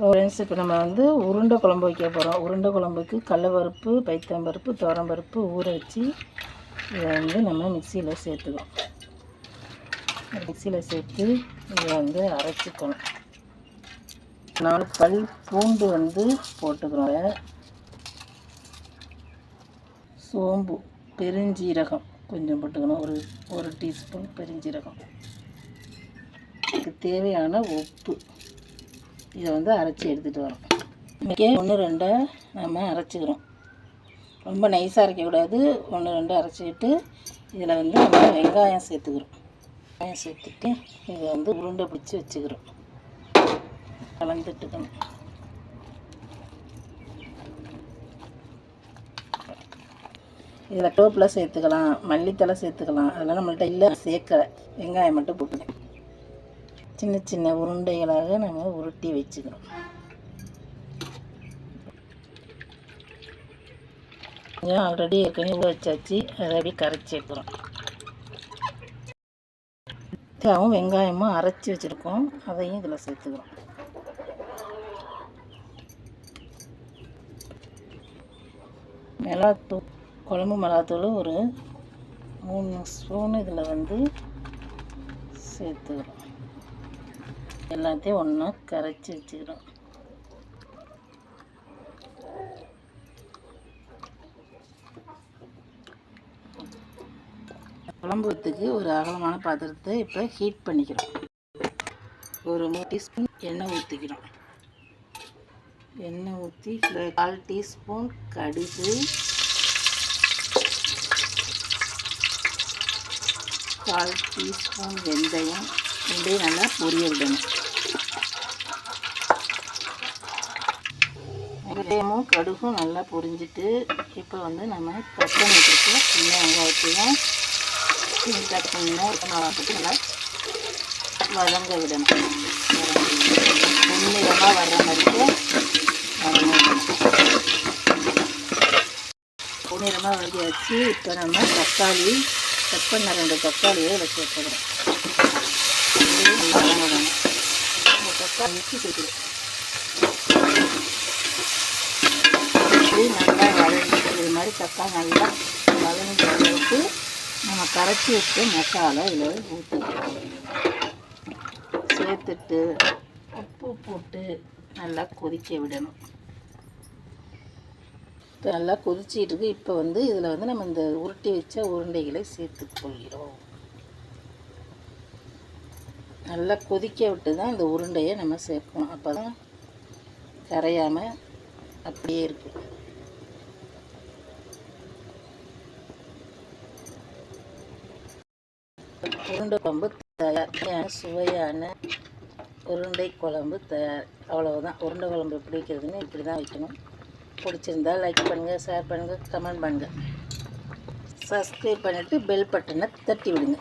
Friends இப்போ நம்ம வந்து உருண்டை குழம்பு வைக்க போகிறோம் உருண்டை குழம்புக்கு கடலப்பருப்பு பைத்தம்பருப்பு துவரம்பருப்பு ஊற வச்சு இதை வந்து நம்ம மிக்சியில் சேர்த்துக்கோம் மிக்சியில் சேர்த்து இதை வந்து அரைச்சிக்கணும். நாலு பல் பூண்டு வந்து போட்டுக்கிறோம். சோம்பு பெருஞ்சீரகம் கொஞ்சம் போட்டுக்கணும். ஒரு ஒரு டீஸ்பூன் பெருஞ்சீரகம். இதுக்கு தேவையான உப்பு. இதை வந்து அரைச்சி எடுத்துகிட்டு வரோம். இன்றைக்கே ஒன்று ரெண்டை நம்ம அரைச்சிக்கிறோம். ரொம்ப நைஸாக அரைக்கக்கூடாது. ஒன்று ரெண்டு அரைச்சிக்கிட்டு இதில் வந்து நம்ம வெங்காயம் சேர்த்துக்கிறோம். வெங்காயம் சேர்த்துட்டு இதை வந்து உருண்டை பிடிச்சி வச்சுக்கிறோம். கலந்துட்டுக்கணும். இதில் டோப்பில் சேர்த்துக்கலாம். மல்லித்தலை சேர்த்துக்கலாம். அதெல்லாம் நம்மள்ட்ட இல்லை. சேர்க்கலை. வெங்காயம் மட்டும் போட்டுக்கணும். சின்ன சின்ன உருண்டைகளாக நம்ம உருட்டி வச்சுக்கிறோம். கொஞ்சம் ஆல்ரெடி ஏற்கனவே ஊற வச்சாச்சு. அதை அப்படியே கரைச்சி வைக்கிறோம் தேவும் வெங்காயமும் அரைச்சி வச்சுருக்கோம். அதையும் இதில் சேர்த்துக்கிறோம். மிளகாத்தூள் குழம்பு மிளகாத்தூள் ஒரு மூணு ஸ்பூன் இதில் வந்து சேர்த்துக்கிறோம். எல்லாத்தையும் ஒன்றா கரைச்சி வச்சுக்கிறோம். குழம்புறதுக்கு ஒரு அகலமான பாத்திரத்தை இப்போ ஹீட் பண்ணிக்கிறோம். ஒரு மூணு டீஸ்பூன் எண்ணெய் ஊற்றிக்கிறோம் எண்ணெய் ஊற்றி கால் டீஸ்பூன் கடுகு கால் டீஸ்பூன் வெந்தயம் இப்படியே நல்லா பொரிய விடணும். வெங்காயமும் கடுகும் நல்லா பொரிஞ்சிட்டு இப்போ வந்து நம்ம கட் வச்சுருக்க சின்ன வெங்காயத்தையும் கட் பண்ணணும் ஒரு நல்லா வதங்க விடணும். பொன்னிறமாக வர்ற மாதிரி வதங்க விடணும். பொன்னிறமாக இப்போ நம்ம தக்காளி கட் பண்ண ரெண்டு தக்காளியை வச்சு வச்சுக்கிறோம் நல்லா வதங்கி இது மாதிரி தக்காளி நல்லா வதங்கி அளவுக்கு நம்ம கரைச்சி வச்சு மசாலா இதில் ஊற்றிக்கலாம் சேர்த்துட்டு உப்பு போட்டு நல்லா கொதிக்க விடணும் இப்போ நல்லா கொதிச்சிட்டு இருக்கு. இப்போ வந்து இதில் வந்து நம்ம இந்த உருட்டி வச்ச உருண்டைகளை சேர்த்து கொள்கிறோம். நல்லா கொதிக்க விட்டு தான் இந்த உருண்டையை நம்ம சேர்க்கணும். அப்போ தான் கரையாமல் அப்படியே இருக்கும். உருண்டை குழம்பு தயார். சுவையான உருண்டை குழம்பு தயார். அவ்வளவுதான். உருண்டை குழம்பு எப்படி வைக்கிறதுன்னு இப்படி தான் வைக்கணும். பிடிச்சிருந்தா லைக் பண்ணுங்கள் ஷேர் பண்ணுங்கள் கமெண்ட் பண்ணுங்கள் சப்ஸ்கிரைப் பண்ணிவிட்டு பெல் பட்டனை தட்டி விடுங்க.